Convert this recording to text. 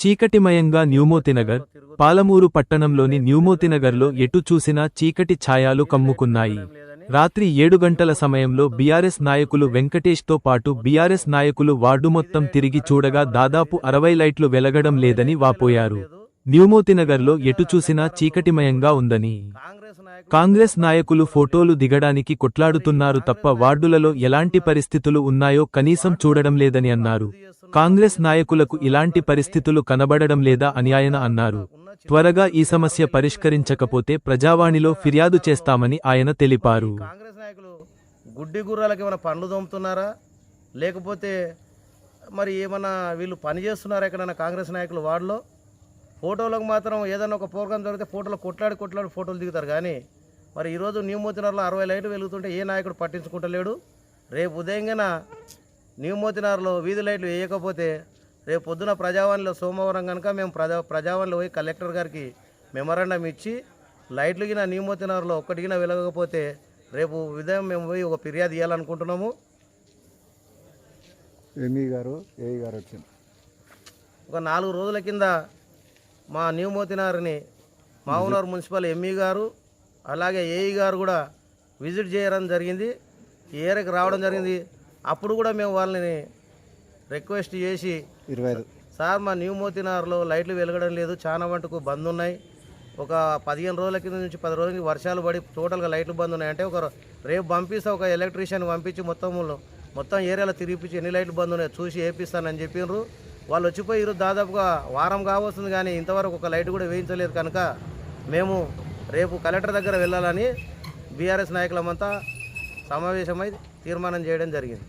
చీకటిమయంగా న్యూమోతినగర్ పాలమూరు పట్టణంలోని న్యూమోతినగర్లో ఎటు చూసినా చీకటి ఛాయాలు కమ్ముకున్నాయి. రాత్రి ఏడు గంటల సమయంలో బీఆర్ఎస్ నాయకులు వెంకటేష్తో పాటు బీఆర్ఎస్ నాయకులు వార్డు మొత్తం తిరిగి చూడగా దాదాపు అరవై లైట్లు వెలగడం లేదని వాపోయారు. న్యూమోతినగర్లో ఎటు చూసినా చీకటిమయంగా ఉందని. కాంగ్రెస్ నాయకులు ఫోటోలు దిగడానికి కొట్లాడుతున్నారు తప్ప వార్డులలో ఎలాంటి పరిస్థితులు ఉన్నాయో కనీసం చూడడం లేదని అన్నారు. కాంగ్రెస్ నాయకులకు ఇలాంటి పరిస్థితులు కనబడడం లేదా అని ఆయన అన్నారు. త్వరగా ఈ సమస్య పరిష్కరించకపోతే ప్రజావాణిలో ఫిర్యాదు చేస్తామని ఆయన తెలిపారు. గుడ్డి గుర్రాలకు ఏమైనా పండ్లు దొమ్ముతున్నారా లేకపోతే మరి ఏమన్నా వీళ్ళు పని చేస్తున్నారా ఎక్కడైనా కాంగ్రెస్ నాయకులు వార్డులో? ఫోటోలకు మాత్రం ఏదైనా ఒక ప్రోగ్రాం జరిగితే ఫోటోలు కొట్లాడి కొట్లాడి ఫోటోలు దిగుతారు. కానీ మరి ఈరోజు న్యూ మోతినార్లో అరవై లైట్లు వెలుగుతుంటే ఏ నాయకుడు పట్టించుకుంటలేడు. రేపు ఉదయంగాన న్యూ మోతినార్లో వీధి లైట్లు వేయకపోతే రేపు పొద్దున ప్రజావాణిలో సోమవారం కనుక మేము ప్రజా ప్రజావాణిలో పోయి కలెక్టర్ గారికి మెమరాండం ఇచ్చి లైట్లు గిన న్యూ మోతినార్లో ఒక్కటిగిన వెలగకపోతే రేపు ఉదయం మేము పోయి ఒక ఫిర్యాదు ఇవ్వాలనుకుంటున్నాము ఎంఈ గారు ఏఈ గారు వచ్చింది ఒక నాలుగు రోజుల కింద మా న్యూ మోతినార్ని మావునర్ మున్సిపల్ ఎంఈ గారు అలాగే ఏఈ గారు కూడా విజిట్ చేయడం జరిగింది. ఈ ఏరియాకి రావడం జరిగింది. అప్పుడు కూడా మేము వాళ్ళని రిక్వెస్ట్ చేసి ఇరవై సార్ మా న్యూ మోతినార్లో లైట్లు వెలగడం లేదు చాలా మటుకు బంద్ ఉన్నాయి. ఒక పదిహేను రోజుల కింద నుంచి పది రోజులకి వర్షాలు పడి టోటల్గా లైట్లు బంద్ ఉన్నాయి. అంటే ఒక రేపు పంపిస్తే ఒక ఎలక్ట్రీషియన్ పంపించి మొత్తం మొత్తం ఏరియాలో తిరిగిపించి ఎన్ని లైట్లు బంద్ ఉన్నాయో చూసి వేపిస్తానని చెప్పినారు వాళ్ళు వచ్చిపోయి ఈరోజు దాదాపుగా వారం కావస్తుంది కానీ ఇంతవరకు ఒక లైట్ కూడా వేయించలేదు కనుక మేము రేపు కలెక్టర్ దగ్గర వెళ్ళాలని బీఆర్ఎస్ నాయకులమంతా సమావేశమై తీర్మానం చేయడం జరిగింది.